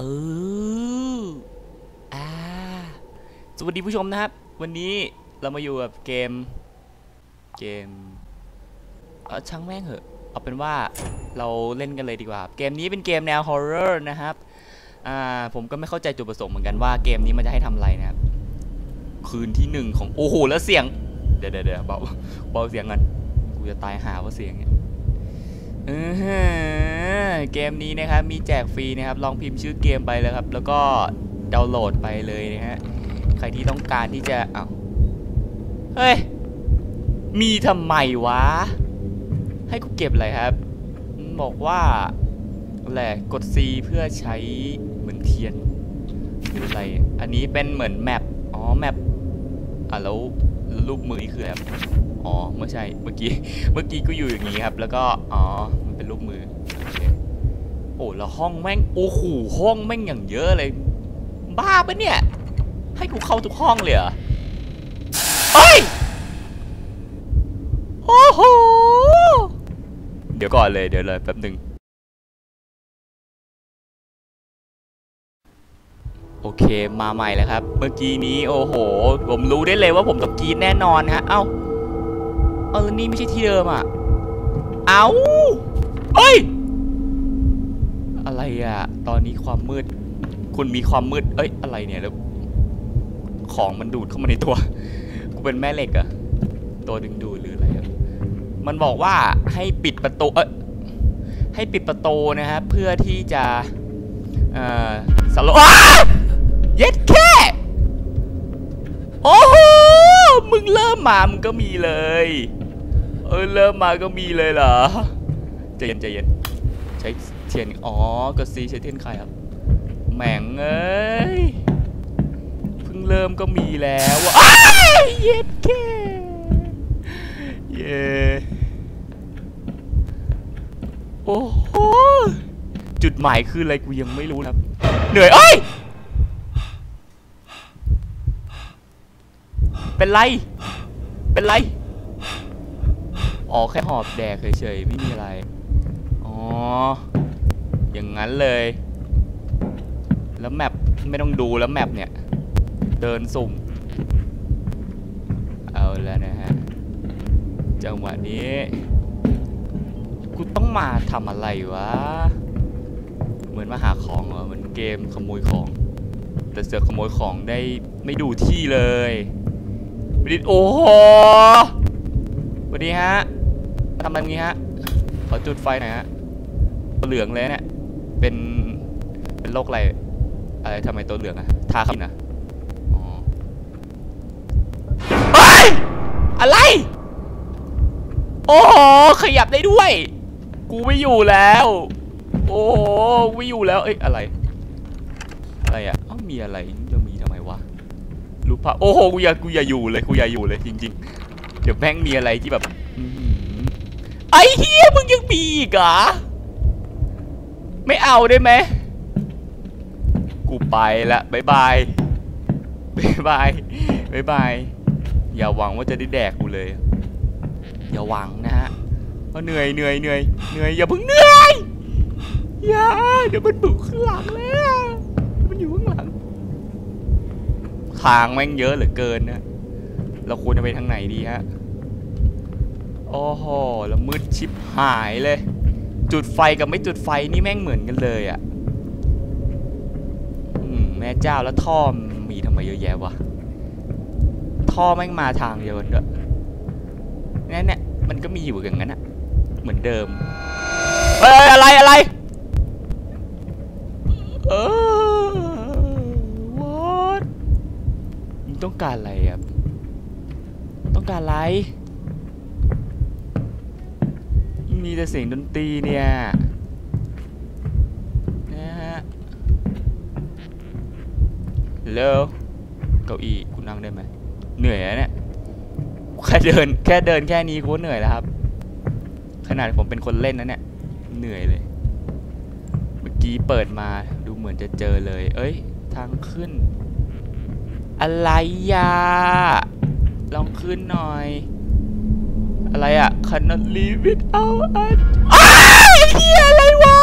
เอออ่าสวัสดีผู้ชมนะครับ วันนี้เรามาอยู่กับเกม เกมเออช่างแม่งเหอะ เอาเป็นว่าเราเล่นกันเลยดีกว่า เกมนี้เป็นเกมแนวฮอร์เรอร์นะครับ อ่า ผมก็ไม่เข้าใจจุดประสงค์เหมือนกันว่าเกมนี้มันจะให้ทำอะไรนะครับ คืนที่หนึ่งของ โอ้โห แล้วเสียง เดี๋ยวเดี๋ยวเบาเบาเสียงกัน กูจะตายหาว่าเสียงเนี่ยเออฮ เกมนี้นะครับมีแจกฟรีนะครับ ลองพิมพ์ชื่อเกมไปเลยครับ แล้วก็ดาวน์โหลดไปเลยนะฮะ ใครที่ต้องการที่จะเอาเฮ้ย มีทำไมวะ ให้กูเก็บอะไรครับ บอกว่าอะไรกด C เพื่อใช้เหมือนเทียนคืออะไร อันนี้เป็นเหมือนแมป อ๋อแมป อะแล้วรูปมือนี่คืออะไรครับอ๋อไม่ใช่ เมื่อกี้ เมื่อกี้ก็อยู่อย่างนี้ครับ แล้วก็ อ๋อ มันเป็นรูปมือ โอ้แล้วห้องแม่งโอ้โหห้องแม่งอย่างเยอะเลย บ้าปะเนี่ย ให้กูเข้าทุกห้องเลยเหรอเฮ้ยโอ้โหเดี๋ยวก่อนเลยเดี๋ยวเลยแป๊บหนึ่งโอเคมาใหม่แล้วครับ เมื่อกี้นี้โอ้โห ผมรู้ได้เลยว่าผมต้องกรีดแน่นอนฮะเอ้าเอาแล้วนี่ไม่ใช่ที่เดิมอะ เอ้าเฮ้ย อะไรอะ ตอนนี้ความมืด คุณมีความมืด เอ้ย อะไรเนี่ยแล้ว ของมันดูดเข้ามาในตัว กูเป็นแม่เหล็กอะตัวดึงดูดหรืออะไรอะมันบอกว่าให้ปิดประตู เอ้ย ให้ปิดประตูนะครับเพื่อที่จะ เอ่อสโลเย็ดแค่โอ้โห มึงเริ่มมา มึงก็มีเลย เออ เริ่มมาก็มีเลยเหรอใจเย็นใจเย็นใช้ียน อ๋อกดซีใช้เทียนใครครับ แหมงเอ้ย เพิ่งเริ่มก็มีแล้วอะเย็ดแค่เย้โอ้โห จุดหมายคืออะไรกูยังไม่รู้ครับ เหนื่อย เอ้ย เป็นไร เป็นไร อ๋อ แค่หอบแดกเฉยๆ ไม่มีอะไร อ๋อ อย่างนั้นเลย แล้วแมปไม่ต้องดูแล้วแมปเนี่ย เดินสุ่ม เอาแล้วนะฮะ จังหวะนี้ กูต้องมาทำอะไรวะ เหมือนมาหาของเหรอ เหมือนเกมขโมยของ แต่เสือกขโมยของได้ไม่ดูที่เลยไม่ได้โอ้โหสวัสดีฮะทำอะไรงี้ฮะ ขอจุดไฟหน่อยฮะ เหลืองเลยเนี่ย เป็นเป็นโรคอะไรอะไรทำไมตัวเหลืองอะทาครับนะอ๋อเฮ้ยอะไร โอ้โหขยับได้ด้วย กูไม่อยู่แล้ว โอ้โหไม่อยู่แล้ว เอ้ยอะไร อะไรอะอ้ามีอะไรจะมีทำไมวะรูปภาพโอ้โหกูอย่ากูอย่าอยู่เลยกูอย่าอยู่เลยจริง ๆ เดี๋ยวแม่งมีอะไรที่แบบไอ้เฮียมึงยังมีอีกเหรอ ไม่เอาได้ไหม กูไปละบายบายบายบายบายบาย อย่าหวังว่าจะได้แดกกูเลย อย่าหวังนะฮะเพราะเหนื่อยเหนื่อยเหนื่อยเหนื่อยอย่าเพิ่งเหนื่อย อย่า เดี๋ยวมันบุกข้างหลังแล้ว มันอยู่ข้างหลังทางแม่งเยอะเหลือเกินนะ เราควรจะไปทางไหนดีฮะ โอ้โหแล้วมืดชิบหายเลย จุดไฟกับไม่จุดไฟนี่แม่งเหมือนกันเลยอะ่ะแม่เจ้าแล้วท่อมีทำไมเยอะแยะวะ ท่อแม่งมาทางเดียวกันด้วยนั่นเนี่ยมันก็มีอยู่อย่างนั้นอะเหมือนเดิมเฮ้ยอะไรอะไรเออ what มึงต้องการอะไรอะต้องการอะไร มีแต่เสียงดนตรีเนี่ยนะฮะเร็วเก้าอี้กูนั่งได้ไหมเหนื่อยอะเนี่ยแค่เดินแค่เดินแค่นี้กูก็เหนื่อยแล้วครับ ขนาดผมเป็นคนเล่นนะเนี่ยเหนื่อยเลย เมื่อกี้เปิดมาดูเหมือนจะเจอเลย เอ้ย ทางขึ้น อะไรยะลองขึ้นหน่อย อะไรอะ cannot live without us อ้าวเฮียอะไรวะ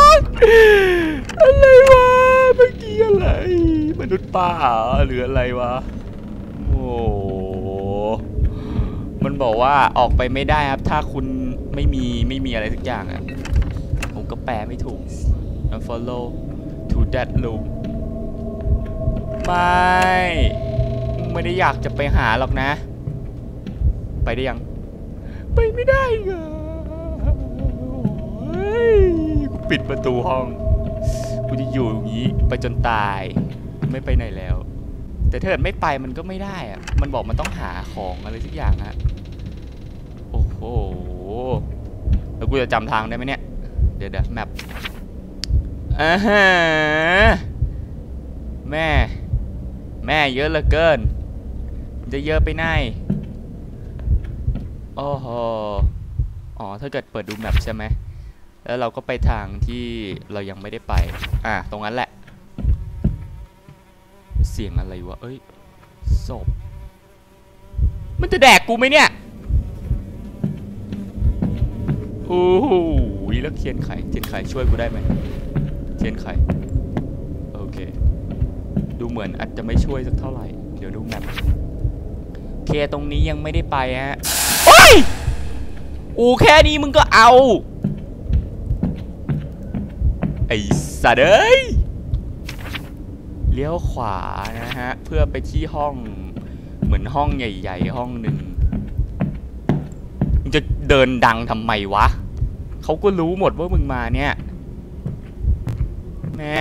อะไรวะ เมื่อกี้นุษย์ป้าหรืออะไรวะ โอ้มันบอกว่าออกไปไม่ได้ครับ ถ้าคุณไม่มีไม่มีอะไรสักอย่างอะ ผมก็แปลไม่ถูก unfollow to that room ไม่ ไม่ได้อยากจะไปหาหรอกนะ ไปได้ยัง ไปไม่ได้ไงเฮ้ยกูปิดประตูห้องกูจะอยู่อย่างนี้ไปจนตายไม่ไปไหนแล้ว แต่ถ้าเกิดไม่ไปมันก็ไม่ได้อะมันบอกมันต้องหาของอะไรสักอย่างฮะโอ้โหแล้วกูจะจำทางได้ไหมเนี่ย เดี๋ยวเดี๋ยวแมปอ่าฮะแม่ แม่เยอะเหลือเกิน จะเยอะไปไหน โอ้โหอ๋อ ถ้าเกิดเปิดดูแมปใช่ไหม แล้วเราก็ไปทางที่เรายังไม่ได้ไป อะ ตรงนั้นแหละ เสียงอะไรวะ เอ้ย ศพ มันจะแดกกูไหมเนี่ย โอ้โหแล้วเทียนไขเทียนไขช่วยกูได้ไหมเทียนไขโอเค ดูเหมือนอาจจะไม่ช่วยสักเท่าไหร่ เดี๋ยวดูแมปโอเคตรงนี้ยังไม่ได้ไปฮะ โอ้ยอูแค่นี้มึงก็เอา ไอ้สัตว์เอ้ยเลี้ยวขวานะฮะ เพื่อไปที่ห้องเหมือนห้องใหญ่ ๆ ห้องหนึ่งมึงจะเดินดังทำไมวะเขาก็รู้หมดว่ามึงมาเนี่ยแม่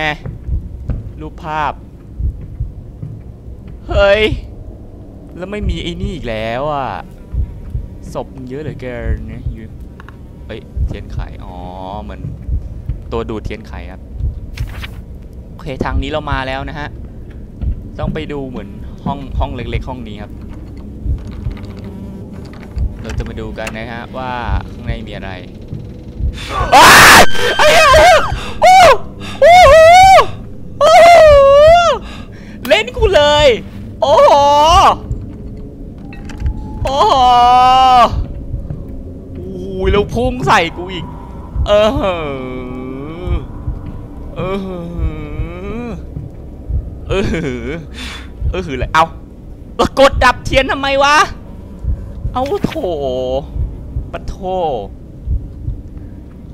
รูปภาพ เฮ้ย แล้วไม่มีไอ้นี่อีกแล้วอะ ศพเยอะเหลือเกินเนี่ยอยู่เอ้ยเทียนไขอ๋อเหมือนตัวดูดเทียนไขครับโอเคทางนี้เรามาแล้วนะฮะ ต้องไปดูเหมือนห้องห้องเล็ก ๆ ห้องนี้ครับ เราจะมาดูกันนะฮะว่าข้างในมีอะไรเหี้ยโอ้โอ้โหโอ้โหเล่นกูเลย โอ้โห โอ้โห อ้ยแล้วพุ่งใส่กูอีก เออเอเออเออเหอะเออหืออะไรเอาแล้วกดดับเทียนทำไมวะ เอาโถปะโถ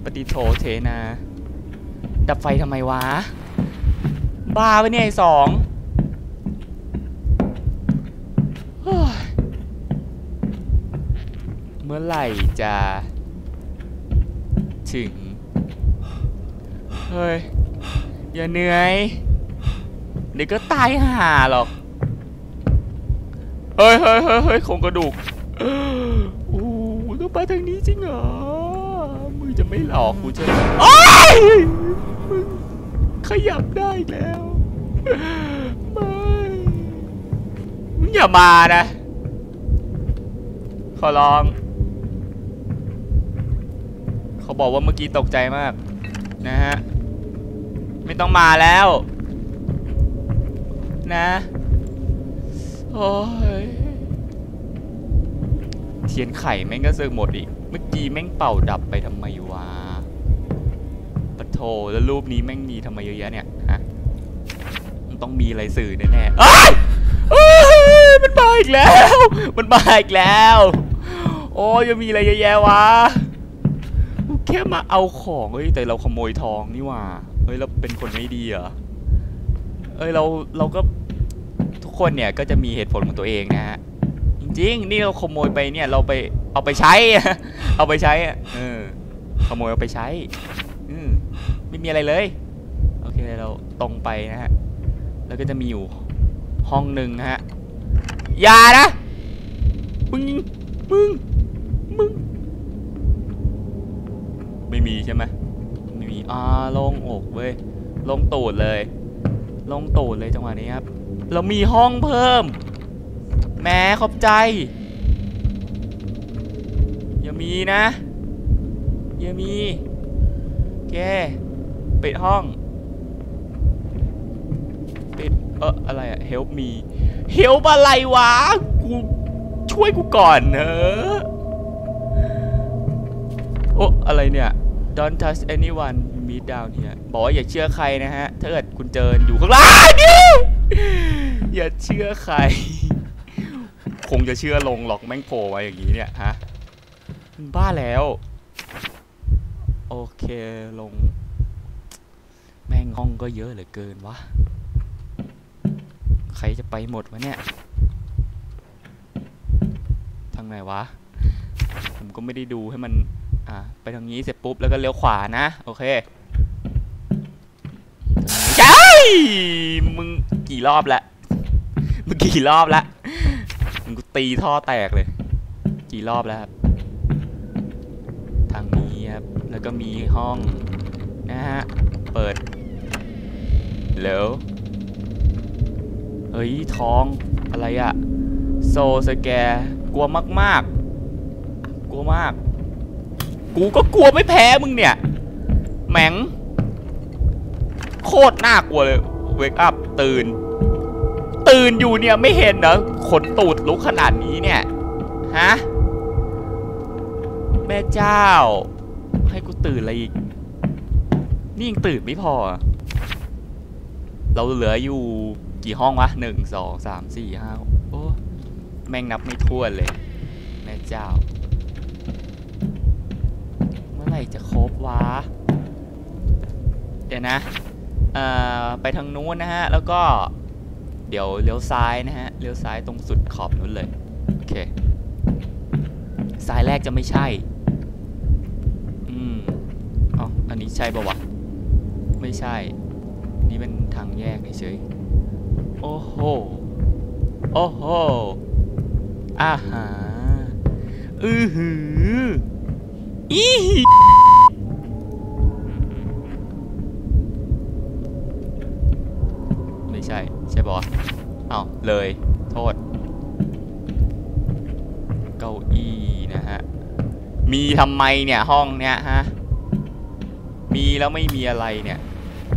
ปฏิโถเทนา ดับไฟทำไมวะ บ้าไปเนี่ยสองเมื่อไหร่จะ ถึง เฮ้ย อย่าเหนื่อย เดี๋ยวก็ตายห่าหรอก เฮ้ยเฮ้ยเฮ้ยเฮ้ยโครงกระดูกโอ้ต้องไปทางนี้จริงเหรอ มึงจะไม่หลอกกูใช่ไหมโอ้ยมึงขยับได้แล้วไม่มึงอย่ามานะ ขอร้อง เขาบอกว่าเมื่อกี้ตกใจมากนะฮะไม่ต้องมาแล้ว นะโอ้ยเทียนไข่แม่งก็เซิงหมดอีก เมื่อกี้แม่งเป่าดับไปทำไมวะปะโถแล้วรูปนี้แม่งมีทำไมเยอะแยะเนี่ยฮะมันต้องมีอะไรสื่อแน่ๆเอ้ยเอ้ยมันมาอีกแล้ว มันมาอีกแล้ว โอ้ยยังมีอะไรเยอะแยะวะ แค่มาเอาของเฮ้ยแต่เราขโมยทองนี่ว่าเฮ้ยเราเป็นคนไม่ดีเหรอเอ้ยเราเราก็ทุกคนเนี่ยก็จะมีเหตุผลของตัวเองนะฮะจริงๆนี่เราขโมยไปเนี่ยเราไปเอาไปใช้ เอาไปใช้อะเออขโมยเอาไปใช้อืมไม่มีอะไรเลยโอเคเราตรงไปนะฮะแล้วก็จะมีอยู่ห้องหนึ่งนะฮะอย่านะมึงมึงมึง ไม่มีใช่ไหมไม่มีอ่าลงอกเว้ยลงตูดเลย ลงตูดเลยจังหวะนี้ครับ เรามีห้องเพิ่มแม้ขอบใจ อย่ามีนะ อย่ามีแกปิดห้อง ปิด เอออะไรอะ help me help อะไรวะ กูช่วยกูก่อนเนอะโอ้อะไรเนี่ย don't touch anyone you meet down here บอกว่าอย่าเชื่อใครนะฮะ ถ้าเกิดคุณเจออยู่ข้างล่างนี่อย่าเชื่อใคร คงจะเชื่อลงหรอกแม่งโผล่มาอย่างนี้เนี่ยฮะบ้าแล้ว โอเคลง แม่งห้องก็เยอะเหลือเกินวะ ใครจะไปหมดวะเนี่ย ทางไหนวะ ผมก็ไม่ได้ดูให้มัน อะไปทางนี้เสร็จปุ๊บแล้วก็เลี้ยวขวานะ โอเคใช่มึงกี่รอบละมึงกี่รอบละมึงกูตีท่อแตกเลย กี่รอบแล้วครับทางนี้ครับแล้วก็มีห้องนะฮะเปิดแล้วเฮ้ยท้องอะไรอะโซสแกร์กลัวมากๆ กลัวมาก กูก็กลัวไม่แพ้มึงเนี่ยแหมงโคตรน่ากลัวเลยเวกอัพตื่น ตื่นอยู่เนี่ยไม่เห็นเหรอขนตูดลุกขนาดนี้เนี่ยฮะแม่เจ้า ให้กูตื่นอะไรอีก นี่ยังตื่นไม่พอ เราเหลืออยู่กี่ห้องวะหนึ่งสองสามสี่ห้าโอ้แม่งนับไม่ถ้วนเลย แม่เจ้า ร่จะครบวะ เดี๋ยวนะ เอ่อ ไปทางนู้นนะฮะ แล้วก็ เดี๋ยวเลี้ยวซ้ายนะฮะ เลี้ยวซ้ายตรงสุดขอบนู้นเลย โอเค ซ้ายแรกจะไม่ใช่ อืมอ๋ออันนี้ใช่ปะวะ ไม่ใช่ นี่เป็นทางแยกเฉยๆโอ้โห โอ้โหอาหา อือหือ อีไม่ใช่ ใช่ปะวะอ้าวเลย โทษ เก้าอี้นะฮะ มีทำไมเนี่ยห้องเนี้ยฮะ มีแล้วไม่มีอะไรเนี่ย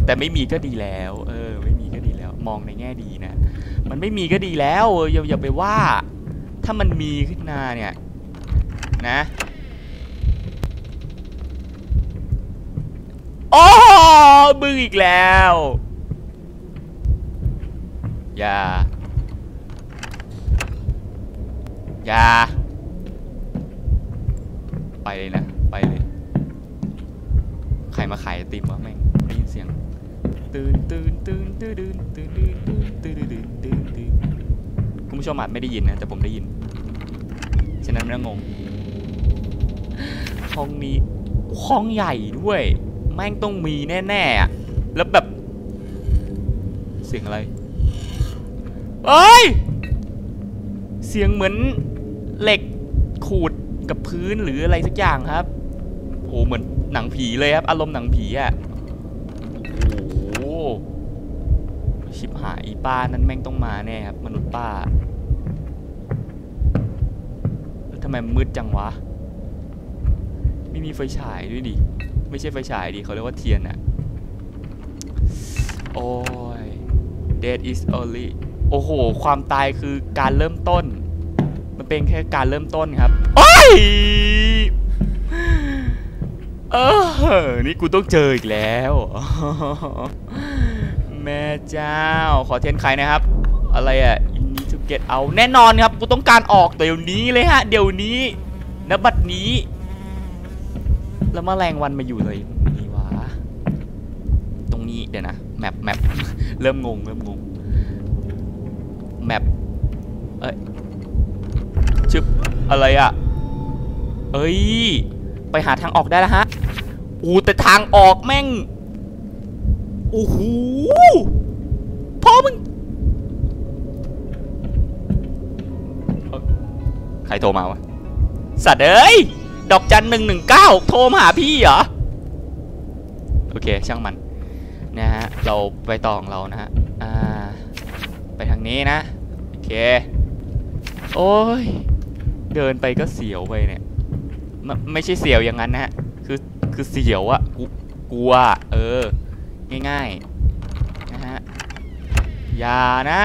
แต่ไม่มีก็ดีแล้ว เออ ไม่มีก็ดีแล้ว มองในแง่ดีนะ มันไม่มีก็ดีแล้ว เอออย่าอย่าไปว่า ถ้ามันมีขึ้นมาเนี่ย นะ โอ้มึงอีกแล้ว อย่า อย่า ไปเลยนะ ไปเลย ใครมาขายติมวะแม่งได้ยินเสียงตื่นตื่นตื่นตื่นตื่นตื่นตื่นตื่นตื่นตื่นตื่นตื่นคุณผู้ชมอาจไม่ได้ยินนะ แต่ผมได้ยิน ฉะนั้นไม่ต้องงง ห้องนี้ ห้องใหญ่ด้วย แม่งต้องมีแน่ๆอะแล้วแบบ เสียงอะไรเอ้ย เสียงเหมือนเหล็กขูดกับพื้นหรืออะไรสักอย่างครับโอ้เหมือนหนังผีเลยครับอารมณ์หนังผีอะ่ะโอ้โหชิบหายอีป้านั้นแม่งต้องมาแน่ครับมนุษย์ป้าแล้วทำไมมืดจังวะ มีไฟฉายด้วยดิ ไม่ใช่ไฟฉายดิเขาเรียกว่าเทียนอะโอ้ย death is only โอ้โห ความตายคือการเริ่มต้น มันเป็นแค่การเริ่มต้นครับ โอ้ย เออ นี่กูต้องเจออีกแล้ว แม่เจ้า ขอเทียนใครนะครับ อะไรอะ you need to get out แน่นอนครับ กูต้องการออกเดี๋ยวนี้เลยฮะ เดี๋ยวนี้ณบัดนี้ แล้วมแมลงวันมาอยู่เลยนี่วะตรงนี้เดี๋ยวนะแมปแมปเริ่มงงเริ่มงงแมปเอ้ยชึบอะไรอะเอ้ยไปหาทางออกได้แล้วฮะอู้แต่ทางออกแม่งโอ้โหพ่อมึงใครโทรมาวะสัตว์เอ้ย ดอกจันหนึ่งหนึ่งเก้าโทรมาหาพี่เหรอ โอเค ช่างมัน นะฮะ เราไปต่อของเรานะฮะ อ่า ไปทางนี้นะ โอเค โอ้ย เดินไปก็เสียวไปเนี่ย ไม่ไม่ใช่เสียวอย่างนั้นนะฮะ คือ คือเสียวอะกูกลัว เออ ง่ายๆ นะฮะ อย่านะ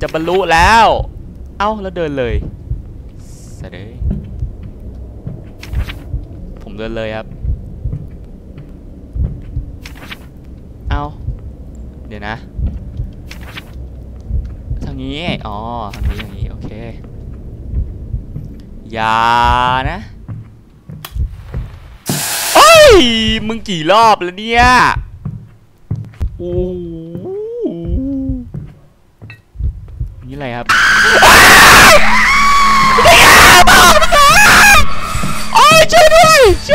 จะบรรลุแล้ว เอ้า แล้วเดินเลยสะเดย ผมเดินเลยครับ เอาเดี๋ยวนะ ทางนี้ อ๋อ ทางนี้อย่างนี้ โอเค อย่านะเอ้ย มึงกี่รอบแล้วเนี่ยโอ้โหนี่อะไรครับ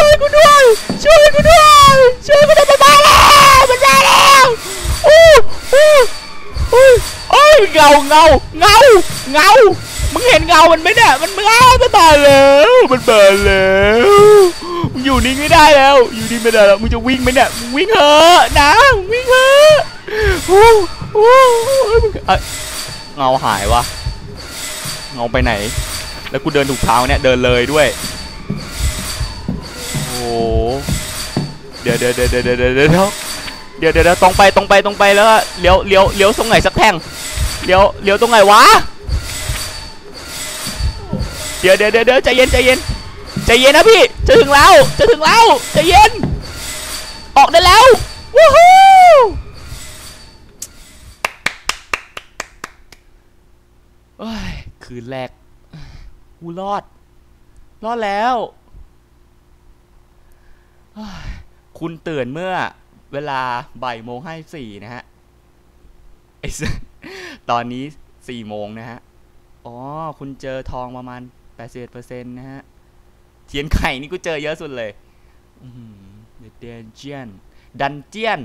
ช่วยกูด้วย ช่วยกูด้วย ช่วยกูด้วยมันมาแล้วมันมาแล้วโอ้โอ้โอ้ยโอ้ยเงาเงาเงาเงามึงเห็นเงามันไหมเนี่ยมันเงาจะตายแล้วมันเบิร์นแล้วมึงอยู่นิ่งไม่ได้แล้ว อยู่นิ่งไม่ได้แล้วมึงจะวิ่งไหมเนี่ยมึงวิ่งเถอะนะวิ่งเถอะโอ้โหมึงเอ้ยเงาหายวะเงาไปไหน แล้วกูเดินถูกเท้าเนี่ยเดินเลยด้วย เดี๋ยวเดี๋ยวเดี๋ยวเดี๋ยวเดี๋ยวเดี๋ยวเดี๋ยวเดี๋ยวเดี๋ยวตรงไปตรงไปตรงไปแล้วเลี้ยวเลี้ยวเลี้ยวตรงไหนสักแท่งเลี้ยวเลี้ยวตรงไหนวะเดี๋ยวเดี๋ยวเดี๋ยวใจเย็นใจเย็นใจเย็นนะพี่จะถึงแล้วจะถึงแล้วใจเย็น ออกได้แล้ววู้ฮู้คืนแรกกูรอด รอดแล้ว คุณตื่นเมื่อเวลาบ่ายโมงห้าสี่นะฮะตอนนี้สี่โมงนะฮะ อ๋อ คุณเจอทองประมาณ81%นะฮะ เทียนไข่นี่กูเจอเยอะสุดเลยเดนเจียน ดันเจียน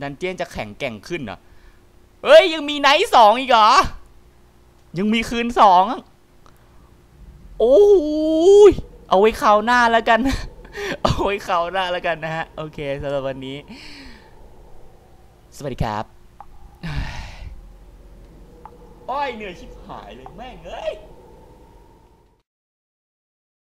ดันเจียนจะแข็งแกร่งขึ้นเหรอ เฮ้ย ยังมีไนท์สองอีกเหรอ ยังมีคืนสอง โอ้ย เอาไว้คราวหน้าแล้วกัน เอาไว้คราวหน้าแล้วกันนะฮะ โอเคสำหรับวันนี้ สวัสดีครับอ้อยเหนื่อยชิบหายเลยแม่งเอ้ย